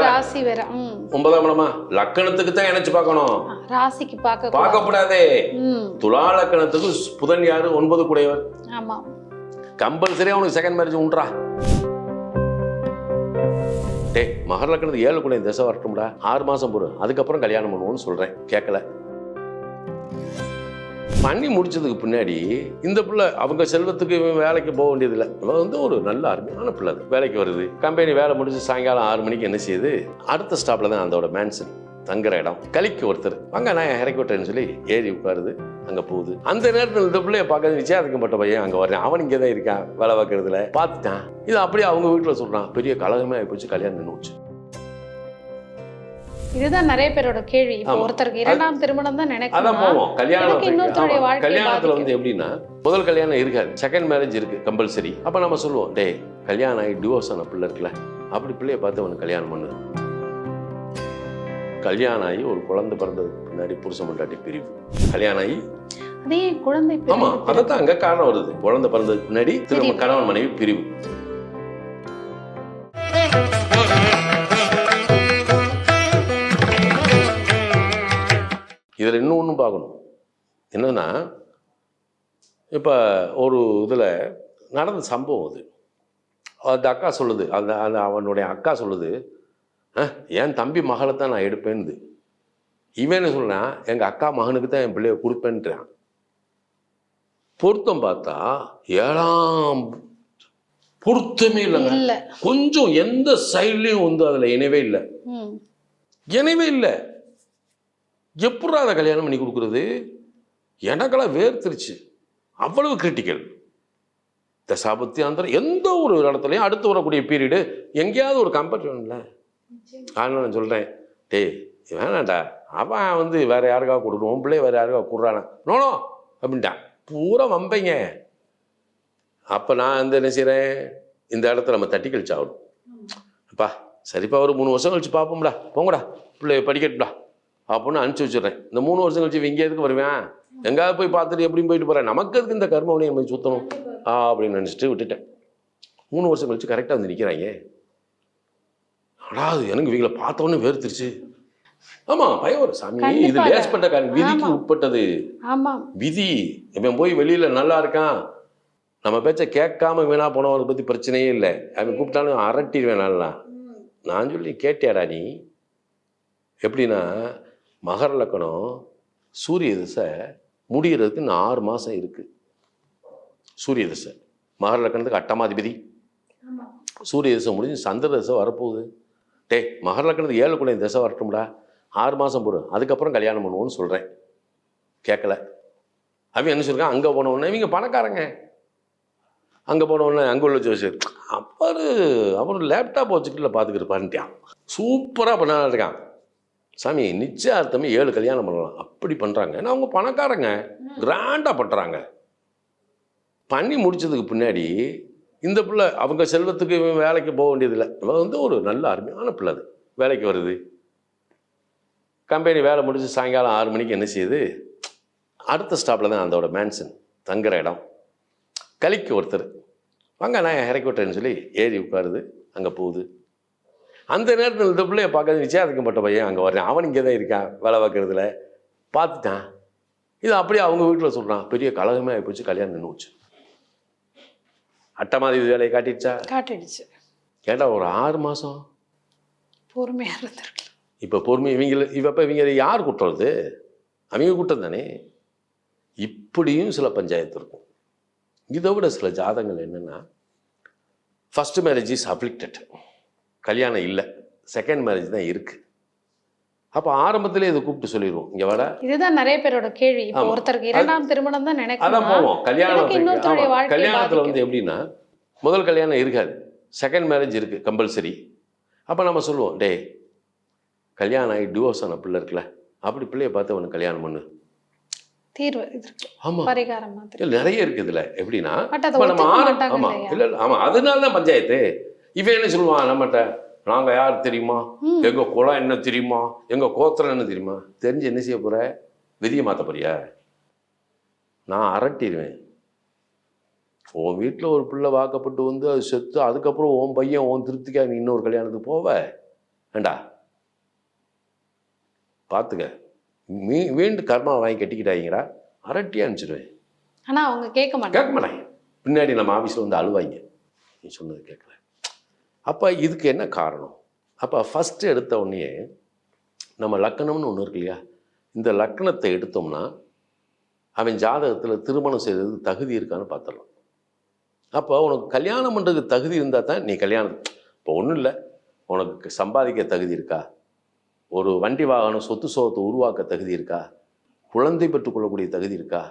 ராசி வேற ஒன்பதாம் இடமா லக்கணத்துக்கு தான் இணைச்சு பார்க்கணும். ஆ, ராசிக்கு பார்க்க பார்க்கக்கூடாதே ம். துலா லக்கணத்துக்கு புதன் யாரு? ஒன்பது கூடையவர். ஆமா. கம்பல்சரி அவனுக்கு செகண்ட் மேரேஜ் உண்டுறா. டேய் மகர லக்கணத்துக்கு ஏழு கூட திசை வரட்டும்டா. ஆறு மாசம் பொறு அதுக்கப்புறம் கல்யாணம் பண்ணுவோம்னு சொல்றேன். கேட்கல பண்ணி முடிச்சதுக்கு பின்னாடி இந்த பிள்ளை அவங்க செல்வத்துக்கு இவன் வேலைக்கு போக வேண்டியதில்லை. இவன் வந்து ஒரு நல்ல அருமையான பிள்ளை அது. வேலைக்கு வருது. கம்பெனி வேலை முடிச்சு சாயங்காலம் ஆறு மணிக்கு என்ன செய்யுது? அடுத்த ஸ்டாப்ல தான் அதோட மேன்சன் தங்குற இடம். கலிக்கு ஒருத்தர். அங்கே நான் இறக்கி விட்டேன்னு சொல்லி ஏறி உட்காருது. அங்கே போகுது. அந்த நேரத்தில் இந்த பிள்ளைய பார்க்கறது நிச்சயத்துக்கப்பட்ட பையன் அங்கே வரேன் அவன் இங்கே தான் இருக்கான் வேலை பார்க்கறதுல. பார்த்துட்டான். இது அப்படியே அவங்க வீட்டில் சொல்கிறான் பெரிய கலகமே போச்சு கல்யாணம் நின்றுச்சு இதுதான் நிறைய பேரோட கேள்வி. இப்போ. ஒருத்தருக்கு இரண்டாம் திருமணம் தான் அதான் போவோம். இன்னொருத்தருடைய கல்யாணம் வாழ்க்கையை கல்யாணத்தில். வந்து எப்படின்னா முதல் கல்யாணம் இருக்காது. செகண்ட் மேரேஜ் இருக்கு கம்பல்சரி அப்போ நம்ம சொல்லுவோம் டேய் கல்யாணம் ஆகி டிவோர்ஸ் ஆன பிள்ளை இருக்குல்ல அப்படி பிள்ளைய பார்த்து அவனுக்கு கல்யாணம் பண்ணு. கல்யாணம் ஆகி ஒரு குழந்தை பிறந்ததுக்கு பின்னாடி புருஷன் பொண்டாட்டி பிரிவு. கல்யாணம் ஆகி அதே குழந்தை ஆமா அதைத்தான் அங்க காரணம் வருது. குழந்தை பிறந்ததுக்கு முன்னாடி திரும்ப. கணவன் மனைவி பிரிவு. பார்க்கணும். என்னன்னா இப்போ ஒரு இதில் நடந்த சம்பவம் அது. அந்த அக்கா சொல்லுது அந்த அந்த அவனுடைய அக்கா சொல்லுது "அஹ், என் தம்பி மகளை தான் நான் எடுப்பேன்னு இவன் என்ன சொல்றான் எங்கள் அக்கா மகனுக்கு தான் என் பிள்ளைய கொடுப்பேன்றான். பொருத்தம் பார்த்தா ஏழாம் பொருத்தமே இல்லைங்க. இல்ல. கொஞ்சம் எந்த சைட்லையும் வந்து அதில் இணைவே இல்லை. இணைவே இல்லை. எப்படா அதை கல்யாணம் பண்ணி கொடுக்குறது? எனக்கெல்லாம் வேர்த்துருச்சு. அவ்வளவு கிரிட்டிக்கல் தசாபத்தி அந்த எந்த ஒரு இடத்துலையும் அடுத்து வரக்கூடிய பீரியடு எங்கேயாவது ஒரு கம்பெனி வேணும்ல அதனால நான் சொல்கிறேன் டேய் வேணாண்டா அவன் வந்து வேற யாருக்காக கொடுக்கணும் உன் பிள்ளைய வேற யாருக்காக கொடுறானா நோனோ அப்படின்ட்டான். பூரா வம்பைங்க. அப்போ நான் வந்து என்ன செய்கிறேன் இந்த இடத்துல நம்ம தட்டி கழிச்சாகணும் அப்பா சரிப்பா ஒரு மூணு வருஷம் கழிச்சு பார்ப்போம்டா போங்கடா. பிள்ளைய படிக்கட்டும்டா. அப்படின்னு அனுப்பிச்சி வச்சிடுறேன். இந்த மூணு வருஷம் கழிச்சு இங்கே எதுக்கு வருவேன்? எங்கேயாவது போய் பார்த்துட்டு எப்படியும் போயிட்டு போகிறேன் நமக்கு எதுக்கு இந்த கர்மவனையை நம்ம சுற்றணும் ஆ அப்படின்னு நினச்சிட்டு விட்டுட்டேன். மூணு வருஷம் கழிச்சு கரெக்டாக வந்து நிற்கிறாங்க அடாது எனக்கு இவங்களை பார்த்த உடனே வேர்த்துருச்சு. ஆமா பயம் வரும். சாமி இது கண்டிப்பாக. லேஸ்பட்ட காரியம் விதிக்கு. உட்பட்டது. விதி இவன் போய் வெளியில நல்லா இருக்கான். நம்ம பேச்ச கேட்காம வீணா போனவனை பத்தி பிரச்சனையே இல்லை. அவன் கூப்பிட்டாலும் அரட்டிடுவேன் நல்லா நான் சொல்லி கேட்டியாடா நீ? எப்படின்னா மகர லக்கணம் சூரிய திசை முடிகிறதுக்கு இன்னும் ஆறு மாசம் இருக்கு. சூரிய திசை. மகர லக்கணத்துக்கு அட்டமாதிபதி. சூரிய திசை முடிஞ்சு சந்திர திசை வரப்போகுது. டேய் மகர லக்கணத்துக்கு ஏழு குழந்தை திசை வரட்டும்டா. ஆறு மாதம் பொறு அதுக்கப்புறம் கல்யாணம் பண்ணுவோன்னு சொல்கிறேன் கேட்கல அவன் என்ன சொல்லிருக்கான்? அங்கே போன உடனே இவங்க பணக்காரங்க. அங்கே போன உடனே அங்கே உள்ள ஜோசியர். அவர் அவர் லேப்டாப் வச்சுக்கிட்டு பார்த்துக்கிட்டு பாருன்ட்டான் சூப்பராக பண்ண இருக்கான் சாமி நிச்சயார்த்தமே ஏழு கல்யாணம் பண்ணலாம். அப்படி பண்ணுறாங்க ஏன்னா அவங்க பணக்காரங்க. கிராண்டாக பண்ணுறாங்க பண்ணி முடிச்சதுக்கு பின்னாடி இந்த பிள்ளை அவங்க செல்வத்துக்கு வேலைக்கு போக வேண்டியதில்லை. இவன் வந்து ஒரு நல்ல அருமையான பிள்ளை அது. வேலைக்கு வருது. கம்பெனி வேலை முடிஞ்சு சாயங்காலம் ஆறு மணிக்கு என்ன செய்யுது? அடுத்த ஸ்டாப்பில் தான் அதோட மேன்சன் தங்குற இடம். கலிக்கு ஒருத்தர். வாங்க நான் இறக்கி விட்டேன்னு சொல்லி ஏறி உட்காருது. அங்கே போகுது. அந்த நேரத்தில் இந்த பிள்ளைய பார்க்கறது நிச்சயத்துக்கப்பட்ட பையன் அங்கே வரேன். அவன் இங்கே தான் இருக்கான் வேலை பார்க்கறதுல. பார்த்துட்டான். இது அப்படியே அவங்க வீட்டில் சொல்கிறான் பெரிய கலகமே ஆகிப்போச்சு கல்யாணம் நின்றுச்சு அட்டமாதி வேலையை காட்டிடுச்சா? காட்டிடுச்சு. கேட்டா ஒரு ஆறு மாதம் பொறுமையா இருந்திருக்கு இப்போ பொறுமை இவங்கள இவப்ப இவங்க யார் இது அவங்க குற்றம் தானே? இப்படியும் சில பஞ்சாயத்து இருக்கும். இதை விட சில ஜாதகங்கள் என்னென்னா ஃபர்ஸ்ட் மேரேஜ் இஸ் அப்ளிக்டட் கல்யாணம் இல்லை. செகண்ட் மேரேஜ் தான் இருக்குது அப்போ ஆரம்பத்திலே இதை கூப்பிட்டு சொல்லிடுவோம். இங்கே வாடா. இதுதான் நிறைய பேரோட கேள்வி. ஒருத்தருக்கு இரண்டாம் திருமணம் தான் அதான் நினைக்கணும் போவோம். கல்யாணம் கல்யாணத்தில். வந்து எப்படின்னா முதல் கல்யாணம் இருக்காது. செகண்ட் மேரேஜ் இருக்குது கம்பல்சரி அப்போ நம்ம சொல்லுவோம் டேய் கல்யாணம் ஆகி டிவோர்ஸ் ஆன பிள்ளை இருக்குல்ல அப்படி பிள்ளைய பார்த்து அவனுக்கு கல்யாணம் பண்ணு. தீர்வு நிறைய இருக்கு இதுல. எப்படின்னா நம்ம இல்ல இல்ல ஆமா. அதனால தான் பஞ்சாயத்து. இவன் என்ன சொல்லுவான்? நம்மகிட்ட நாங்க யார் தெரியுமா? ம். எங்க குலம் என்ன தெரியுமா? எங்க கோத்திரம் என்ன தெரியுமா? தெரிஞ்சு என்ன செய்ய போற? விதியை மாத்த போறியா? நான் அரட்டிடுவேன். உன் வீட்டில் ஒரு பிள்ளை வாக்கப்பட்டு வந்து அது செத்து அதுக்கப்புறம் உன் பையன் உன் திருப்திக்காக நீ இன்னொரு கல்யாணத்துக்கு போவ? வேண்டா பார்த்துக்க மீ மீண்டு கர்மா வாங்கி கட்டிக்கிட்டாங்கடா அரட்டி அனுப்பிச்சிடுவேன். ஆனா அவங்க கேட்க மாட்டாங்க. கேட்க மாட்டாங்க. பின்னாடி நம்ம ஆஃபீஸில் வந்து அழுவாங்க நீ சொன்னது கேட்கல. அப்போ இதுக்கு என்ன காரணம்? அப்போ ஃபஸ்ட்டு எடுத்த உடனே நம்ம லக்கணம்னு ஒன்று இருக்கு இல்லையா? இந்த லக்கணத்தை எடுத்தோம்னா அவன் ஜாதகத்தில் திருமணம் செய்கிறதுக்கு தகுதி இருக்கான்னு பார்த்துடலாம். அப்போ உனக்கு கல்யாணம் பண்ணுறதுக்கு தகுதி இருந்தால் தான் நீ கல்யாணம் இப்போ ஒன்றும் இல்லை. உனக்கு சம்பாதிக்க தகுதி இருக்கா? ஒரு வண்டி வாகனம் சொத்து சோகத்தை உருவாக்க தகுதி இருக்கா? குழந்தை பெற்றுக்கொள்ளக்கூடிய தகுதி இருக்கா?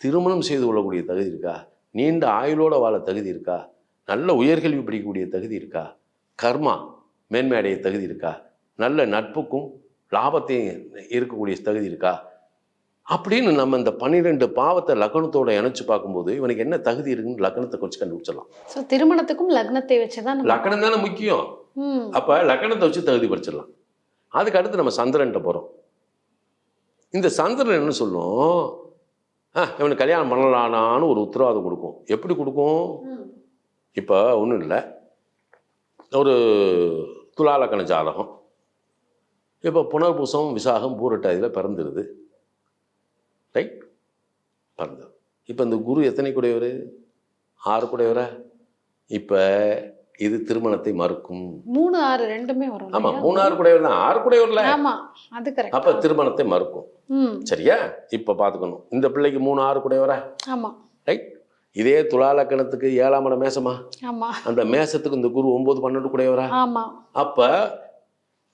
திருமணம் செய்து கொள்ளக்கூடிய தகுதி இருக்கா? நீண்ட ஆயுளோட வாழ தகுதி இருக்கா? நல்ல உயர்கல்வி படிக்கக்கூடிய தகுதி இருக்கா? கர்மா மேன்மை அடைய தகுதி இருக்கா? நல்ல நட்புக்கும் லாபத்தையும் இருக்கக்கூடிய தகுதி இருக்கா? அப்படின்னு நம்ம இந்த பன்னிரெண்டு பாவத்தை லக்னத்தோட இணைச்சு பார்க்கும்போது இவனுக்கு என்ன தகுதி இருக்குன்னு லக்னத்தை கொஞ்சம் கண்டுபிடிச்சிடலாம். சோ திருமணத்துக்கும் லக்னத்தை வச்சுதான் நம்ம லக்னம் தானே முக்கியம். அப்போ லக்னத்தை வச்சு தகுதி படிச்சிடலாம். அதுக்கு அடுத்து நம்ம சந்திரன்ட்ட போகிறோம் இந்த சந்திரன் என்ன சொல்லும்? ஆ இவனுக்கு கல்யாணம் பண்ணலானான்னு ஒரு உத்தரவாதம் கொடுக்கும். எப்படி கொடுக்கும். இப்போ ஒன்றும் இல்லை. ஒரு துலாலக்கண ஜாதகம். இப்போ புனர்பூசம் விசாகம் பூரட்டாதியில் பிறந்துருது. ரைட் பிறந்தது. இப்போ இந்த குரு எத்தனை கூடையவர்? ஆறு கூடையவரா? இப்போ இது திருமணத்தை மறுக்கும். மூணு ஆறு ரெண்டுமே வரும் இல்லையா? மூணு ஆறு கூடையவர் தான். ஆறு கூடையவர்ல. ஆமா அது கரெக்ட் அப்போ திருமணத்தை மறுக்கும். ம். சரியா? இப்போ பார்த்துக்கணும் இந்த பிள்ளைக்கு மூணு ஆறு கூடையவரா? ஆமா. ரைட் இதே துலாலக்கணத்துக்கு ஏழாம் இடம் மேசமா? அந்த மேசத்துக்கு இந்த குரு ஒன்பது பன்னெண்டு கூடையவரா? அப்போ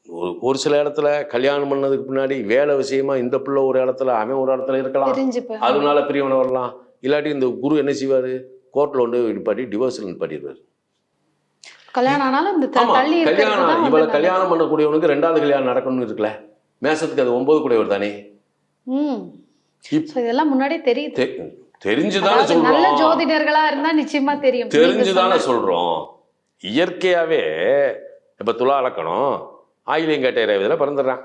ஒரு ஒரு சில இடத்துல கல்யாணம் பண்ணதுக்கு முன்னாடி வேலை விஷயமா இந்த பிள்ளை ஒரு இடத்துல அவன் ஒரு இடத்துல இருக்கலாம். அதனால பிரியவனை வரலாம். இல்லாட்டி இந்த குரு என்ன செய்வார்? கோர்ட்டில் வந்து நிப்பாட்டி டிவோர்ஸில் நிப்பாட்டிடுவார். கல்யாணம் இவளை கல்யாணம் பண்ணக்கூடியவனுக்கு ரெண்டாவது கல்யாணம் நடக்கணும்னு இருக்குல்ல? மேசத்துக்கு அது ஒன்பது கூடையவர் தானே? இதெல்லாம் முன்னாடியே தெரியுது. தெரிஞ்சுதானே அதாவது நல்ல சொல்றோம் ஜோதிடர்களா இருந்தா நிச்சயமா தெரியும். தெரிஞ்சுதானே சொல்றோம். இயற்கையாவே இப்ப துலா இலக்கணம் ஆயிலியங்கட்டை ரேவதில் பிறந்துடுறான்.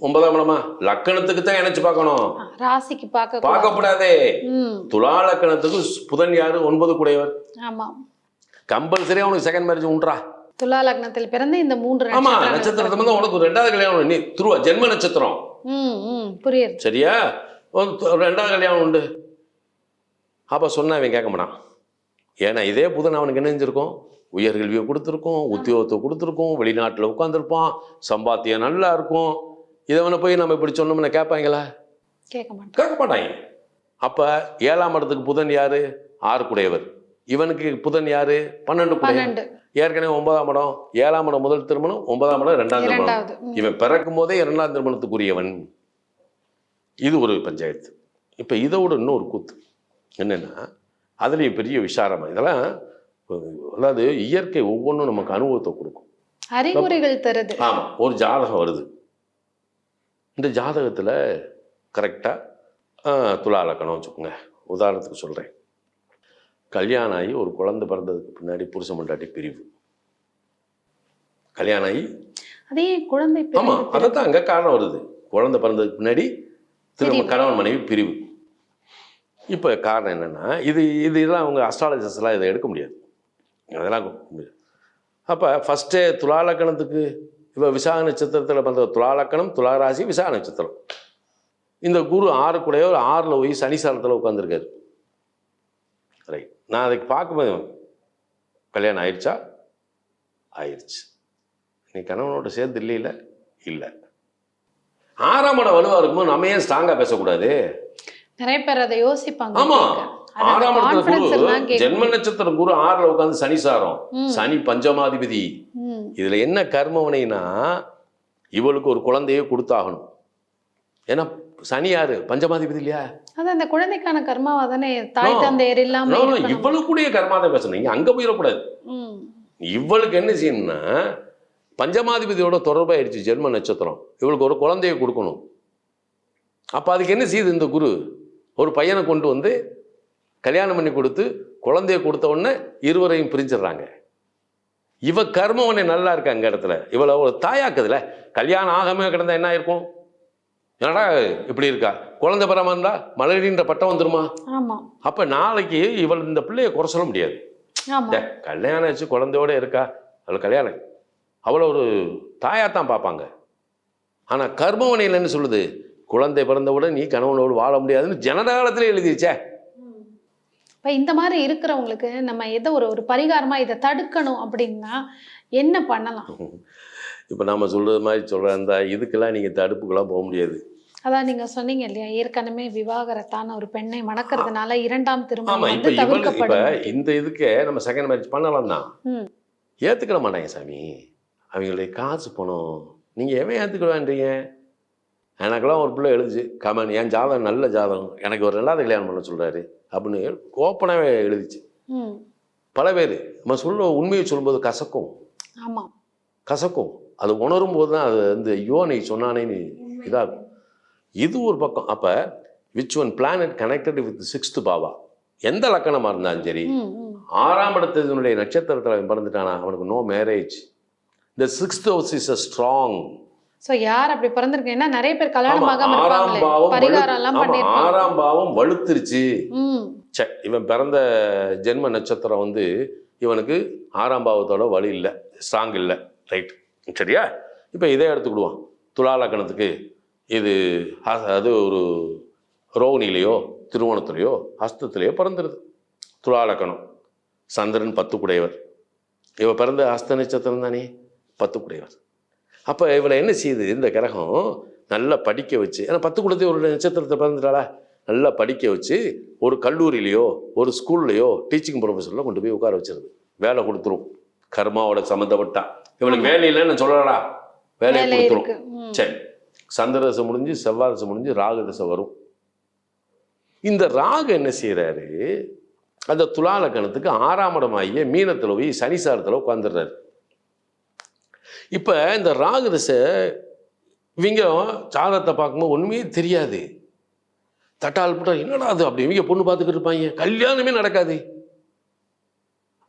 ஒன்பதாம் இடமா? லக்கணத்துக்கு தான் இணைச்சு பார்க்கணும். ராசிக்கு பார்க்க கூடாது. பார்க்கப்படாதே. ம். துலா லக்கணத்துக்கு புதன் யாரு? ஒன்பது கூடையவர் ஆமா. கம்பல்சரியா உனக்கு செகண்ட் மேரேஜ் உண்டா? துலா லக்னத்தில் பிறந்த இந்த மூன்று ஆமா நட்சத்திரத்தை வந்து உனக்கு ரெண்டாவது கல்யாணம் நீ துருவா ஜென்ம நட்சத்திரம். புரியுது. சரியா? ரெண்டாவது கல்யாணம் உண்டு. அப்ப சொன்னா அவன் கேட்க மாட்டான். ஏன்னா இதே புதன் அவனுக்கு என்ன செஞ்சிருக்கும்? உயர்கல்வியை கொடுத்துருக்கோம் உத்தியோகத்தை கொடுத்துருக்கோம் வெளிநாட்டில் உட்காந்துருப்பான் சம்பாத்தியம் நல்லா இருக்கும். இதவனை போய் நம்ம இப்படி சொன்னோம்னா கேட்பாங்களா? கேட்க மாட்டாங்க அப்ப ஏழாம் இடத்துக்கு புதன் யாரு? ஆறு குடையவர் இவனுக்கு புதன் யாரு? பன்னெண்டு. ஏற்கனவே ஒன்பதாம் இடம் ஏழாம் இடம் முதல் திருமணம் ஒன்பதாம் இடம் ரெண்டாம் திருமணம். இவன் பிறக்கும் போதே இரண்டாம் திருமணத்துக்குரியவன். இது ஒரு பஞ்சாயத்து. இப்போ இதோட இன்னொரு கூத்து. என்னன்னா அதுலேயும் பெரிய விசாரமா. இதெல்லாம் அதாவது இயற்கை ஒவ்வொன்றும் நமக்கு அனுபவத்தை கொடுக்கும். அறிகுறிகள் தருது. ஆமாம் ஒரு ஜாதகம் வருது. இந்த ஜாதகத்தில் கரெக்டாக துலா இலக்கணம் வச்சுக்கோங்க. உதாரணத்துக்கு சொல்கிறேன் கல்யாணம் ஆகி ஒரு குழந்தை பிறந்ததுக்கு பின்னாடி புருஷன் மண்டாட்டி பிரிவு. கல்யாணம் ஆகி அதே குழந்தை ஆமா பிறந்து அதைத்தான் அங்க காரணம் வருது. குழந்தை பிறந்ததுக்கு முன்னாடி திரும்ப. கணவன் மனைவி பிரிவு. இப்போ காரணம் என்னன்னா இது இது இதெல்லாம் அவங்க அஸ்ட்ராலஜர்ஸ்லாம் இதை எடுக்க முடியாது. அதெல்லாம் முடியாது. அப்போ ஃபஸ்ட்டே துலாலக்கணத்துக்கு இப்போ விசாக நட்சத்திரத்தில் பிறந்த துலாலக்கணம் துளாராசி விசாக நட்சத்திரம். இந்த குரு ஆறு கூடயோ ஒரு ஆறில் போய் சனி சாரத்தில் உட்காந்துருக்காரு ரைட் நான் அதுக்கு பார்க்கும்போது கல்யாணம் ஆயிடுச்சா? ஆயிடுச்சு நீ கணவனோட சேர்ந்து இல்லையில? இல்லை. ஆறாம் இடம் வலுவா இருக்கும்போது நம்ம ஏன் ஸ்ட்ராங்கா பேசக்கூடாது? நிறைய பேர் அதை யோசிப்பாங்க. ஆமா. கேட்க. அது அந்த ஆறாம் இடத்துல குரு ஜென்ம நட்சத்திரம் குரு ஆறுல உட்காந்து சனி சாரம். சனி பஞ்சமாதிபதி. இதுல என்ன கர்மவனைனா இவளுக்கு ஒரு குழந்தையே கொடுத்தாகணும். ஏன்னா சனி யாரு? பஞ்சமாதிபதி இல்லையா? அது அந்த குழந்தைக்கான கர்மாவா தானே? தாய். தந்தையர் இல்லாம. இவளுக்கு கூடிய கர்மாதான் பேசணும். இங்க அங்க போயிடக்கூடாது. இவளுக்கு என்ன செய்யணும்னா பஞ்சமாதிபதியோட தொடர்பாயிடுச்சு ஜென்ம நட்சத்திரம். இவளுக்கு ஒரு குழந்தையை கொடுக்கணும். அப்போ அதுக்கு என்ன செய்யுது இந்த குரு? ஒரு பையனை கொண்டு வந்து கல்யாணம் பண்ணி கொடுத்து குழந்தைய கொடுத்த உடனே இருவரையும் பிரிஞ்சிடுறாங்க. இவ கர்மவனை நல்லா இருக்கு அங்க இடத்துல? இவளை ஒரு தாயாக்குதுல. கல்யாணம் ஆகாம கிடந்தா என்ன ஆயிருக்கும்? என்னடா இப்படி இருக்கா? குழந்தை பெறாம இருந்தா மலரின்ற பட்டம் வந்துருமா? அப்ப நாளைக்கு இவள் இந்த பிள்ளைய குறை சொல்ல முடியாது. கல்யாணம் ஆச்சு குழந்தையோட இருக்கா? அவள் கல்யாணம் அவளை ஒரு தாயாத்தான் பார்ப்பாங்க. ஆனா கர்மவனையில் என்ன சொல்லுது. குழந்தை பிறந்தவுடன் நீ கணவனோடு வாழ முடியாதுன்னு ஜனதாலத்திலே எழுதிச்சே இப்ப இந்த மாதிரி இருக்கிறவங்களுக்கு நம்ம எதை ஒரு ஒரு பரிகாரமா இதை தடுக்கணும் அப்படின்னா என்ன பண்ணலாம்? இப்போ நாம சொல்றது மாதிரி சொல்ற அந்த இதுக்கெல்லாம் நீங்க தடுப்புக்கெல்லாம் போக முடியாது. அதான் நீங்க சொன்னீங்க இல்லையா? ஏற்கனவே விவாகரத்தான ஒரு பெண்ணை மணக்கிறதுனால இரண்டாம் திருமணம் வந்து தவிர்க்கப்படும். இந்த இதுக்கே நம்ம செகண்ட் மேரேஜ் பண்ணலாம் தான். ஏத்துக்கிட மாட்டாங்க சாமி. அவங்களுடைய காசு பணம். நீங்க எவன் ஏத்துக்கிடுவான்றீங்க? எனக்கெல்லாம் ஒரு பிள்ளை எழுதுச்சு. கமன் என் ஜாதகம் நல்ல ஜாதகம். எனக்கு ஒரு ரெண்டாவது கல்யாணம் பண்ண சொல்றாரு. அப்படின்னு ஓப்பனாகவே எழுதிச்சு. பல பேர். நம்ம சொல்ல உண்மையை சொல்லும்போது கசக்கும். ஆமா. கசக்கும். அது உணரும் போது தான் அது வந்து ஐயோ நீ சொன்னானேன்னு இதாகும். இது ஒரு பக்கம். அப்போ which one planet connected with sixth பாவா எந்த லக்கணமாக இருந்தாலும் சரி ஆறாம் இடத்தினுடைய நட்சத்திரத்தில் அவன் பிறந்துட்டானா? அவனுக்கு நோ மேரேஜ் இந்த sixth house is a strong so யார் அப்படி பிறந்திருக்கீங்கன்னா நிறைய பேர் கல்யாணம் ஆகாம ஆறாம் இருப்பாங்களே ஆறாம் பாவம் வலுத்துருச்சு. ச்சே இவன் பிறந்த ஜென்ம நட்சத்திரம் வந்து இவனுக்கு ஆறாம் பாவத்தோட வலு இல்லை ஸ்ட்ராங் இல்லை ரைட் சரியா? இப்போ இதே எடுத்துக்கிடுவான் துலாலக்கணத்துக்கு இது அது ஒரு ரோகிணிலேயோ திருவோணத்துலேயோ ஹஸ்தத்திலேயோ பிறந்துருது. துலாலக்கணம். சந்திரன் பத்து குடையவர் இவ பிறந்த ஹஸ்த நட்சத்திரம் தானே? பத்து குடையவர் அப்போ இவளை என்ன செய்யுது? இந்த கிரகம் நல்லா படிக்க வச்சு ஏன்னா பத்து குடத்தையும் ஒரு நட்சத்திரத்தை பிறந்துட்டாளா? நல்லா படிக்க வச்சு ஒரு கல்லூரியிலையோ ஒரு ஸ்கூல்லையோ டீச்சிங் ப்ரொஃபஸரில் கொண்டு போய் உட்கார வச்சிருது. வேலை கொடுத்துரும். கர்மாவோட சம்மந்தப்பட்டான் இவளுக்கு வேலை இல்லைன்னு சொல்லலடா. வேலையை வேலை கொடுத்துரும். சரி. சந்திர தசை முடிஞ்சு செவ்வாய் தசை முடிஞ்சு ராகு தசை வரும். இந்த ராகு என்ன செய்யறாரு அந்த துலா லக்கணத்துக்கு ஆறாம் இடமாகிய மீனத்தில் போய் சனிசாரத்தில் உட்காந்துடுறாரு இப்போ இந்த ராகு தசை இவங்க ஜாதகத்தை பார்க்கும்போது ஒன்றுமே தெரியாது. தட்டால் போட்டா என்னடா அது அப்படி இவங்க பொண்ணு பார்த்துக்கிட்டு இருப்பாங்க? கல்யாணமே நடக்காது.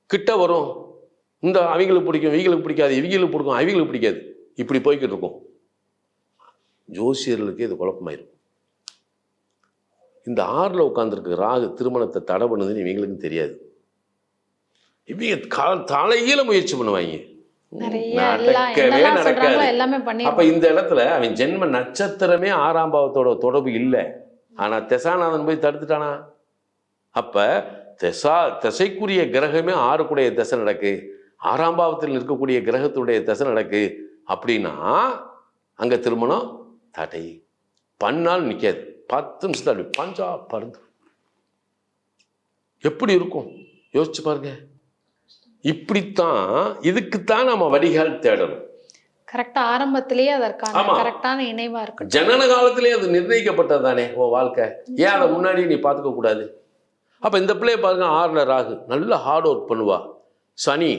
கிட்ட வரும். இந்த அவங்களுக்கு பிடிக்கும் இவங்களுக்கு பிடிக்காது இவங்களுக்கு பிடிக்கும் அவங்களுக்கு பிடிக்காது. இப்படி போய்கிட்டு இருக்கும். ஜோசியர்களுக்கு இது குழப்பமாயிரும் இந்த ஆறில் உட்காந்துருக்கு ராகு திருமணத்தை தடை பண்ணுதுன்னு இவங்களுக்கும் தெரியாது. இவங்க கா- தலைகீழ முயற்சி பண்ணுவாங்க. நடக்கவே நடக்காது. அப்ப இந்த இடத்துல அவன் ஜென்ம நட்சத்திரமே ஆறாம் பாவத்தோட தொடர்பு இல்லை. ஆனா தெசாநாதன் போய் தடுத்துட்டானா? அப்ப தெசா திசைக்குரிய கிரகமே ஆறுக்குடைய திசை நடக்கு. ஆறாம் பாவத்தில் இருக்கக்கூடிய கிரகத்துடைய திசை நடக்கு. அப்படின்னா அங்க திருமணம் தடை. பண்ணால் நிக்காது. பத்து நிமிஷத்துல அப்படி பஞ்சா பருந்து எப்படி இருக்கும்? யோசிச்சு பாருங்க. இப்படித்தான் இதுக்குத்தான் நம்ம வடிகால் தேடணும். கரெக்டா ஆரம்பத்திலேயே அதற்கான. கரெக்டான இணைவா இருக்கட்டும். ஜனன காலத்திலே அது நிர்ணயிக்கப்பட்டது தானே ஓ வாழ்க்கை. ஏன் அதை முன்னாடி நீ பார்த்துக்க கூடாது? அப்ப இந்த பிள்ளைய பாருங்க ஆறுல ராகு. நல்ல ஹார்ட் ஒர்க் பண்ணுவா. சனி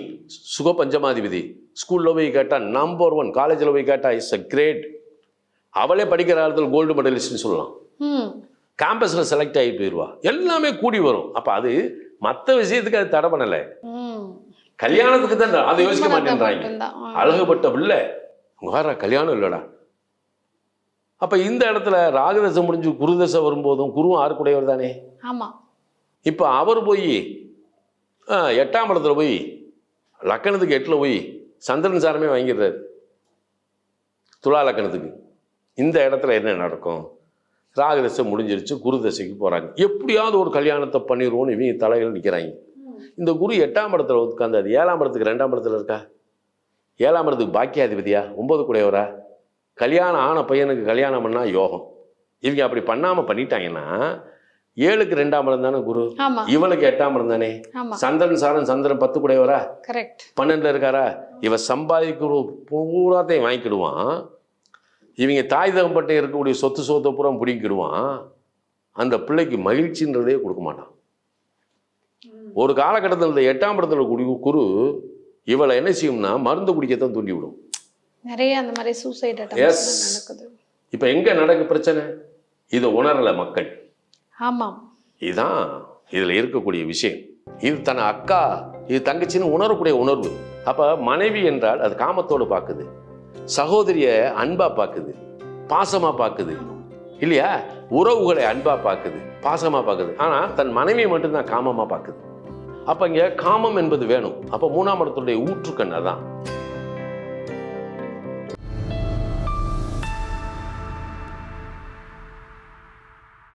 சுக பஞ்சமாதிபதி. ஸ்கூல்ல போய் கேட்டா நம்பர் ஒன் காலேஜில் போய் கேட்டா இஸ் அ கிரேட் அவளே படிக்கிற காலத்தில் கோல்டு மெடலிஸ்ட்னு சொல்லலாம். கேம்பஸில் செலக்ட் ஆகி போயிடுவா எல்லாமே கூடி வரும். அப்ப அது மற்ற விஷயத்துக்கு அது தடை பண்ணலை. கல்யாணத்துக்கு தான் அதை யோசிக்க மாட்டேன்றாங்க. அழகுபட்ட பிள்ளை. வேற கல்யாணம் இல்லைடா. அப்ப இந்த இடத்துல ராகதசை முடிஞ்சு குருதசை வரும்போதும் குருவும் ஆறுக்குடையவர் தானே? ஆமா. இப்போ அவர் போய் எட்டாம் இடத்துல போய் லக்கணத்துக்கு எட்டில் போய் சந்திரன் சாரமே வாங்கிடுறாரு. துலா லக்கணத்துக்கு. இந்த இடத்துல என்ன நடக்கும்? ராகதசை முடிஞ்சிருச்சு குரு தசைக்கு போகிறாங்க எப்படியாவது ஒரு கல்யாணத்தை பண்ணிடுவோம்னு இவங்க தலைகள் நிற்கிறாங்க இந்த குரு எட்டாம் இடத்துல உட்காந்து அது ஏழாம் இடத்துக்கு ரெண்டாம் இடத்துல இருக்கா? ஏழாம் இடத்துக்கு பாக்கியாதிபதியா? ஒன்பது கூடையவரா? கல்யாணம் ஆன பையனுக்கு கல்யாணம் பண்ணால் யோகம். இவங்க அப்படி பண்ணாமல் பண்ணிட்டாங்கன்னா ஏழுக்கு ரெண்டாம் இடம் தானே குரு? இவளுக்கு எட்டாம் இடம் தானே? சந்திரன் சாரன் சந்திரன் பத்து கூடையவரா கரெக்ட் பன்னெண்டுல இருக்காரா? இவ சம்பாதிக்கிற பூராத்தையும் வாங்கிக்கிடுவான். இவங்க தாய் தகப்பட்ட இருக்கக்கூடிய சொத்து சொத்தை பூரா பிடிங்கிடுவான். அந்த பிள்ளைக்கு மகிழ்ச்சின்றதே கொடுக்க மாட்டான். ஒரு காலகட்டத்தில் இந்த எட்டாம் இடத்துல குடி குரு இவளை என்ன செய்யும்னா மருந்து குடிக்கத்தான் தூண்டி விடும் நிறைய அந்த மாதிரி சூசைட் நடக்குது. இப்போ எங்க நடக்கு பிரச்சனை? இதை உணரல மக்கள். ஆமாம். இதுதான் இதில் இருக்கக்கூடிய விஷயம். இது தன் அக்கா இது தங்கச்சின்னு உணரக்கூடிய உணர்வு. அப்போ மனைவி என்றால் அது காமத்தோடு பார்க்குது. சகோதரியை அன்பாக பார்க்குது. பாசமாக பார்க்குது. இல்லையா? உறவுகளை அன்பாக பார்க்குது. பாசமாக பார்க்குது. ஆனால் தன் மனைவியை மட்டும்தான் காமமாக பார்க்குது. அப்போ இங்கே காமம் என்பது வேணும். அப்போ மூணாம் இடத்துடைய ஊற்றுக்கண் அதான்.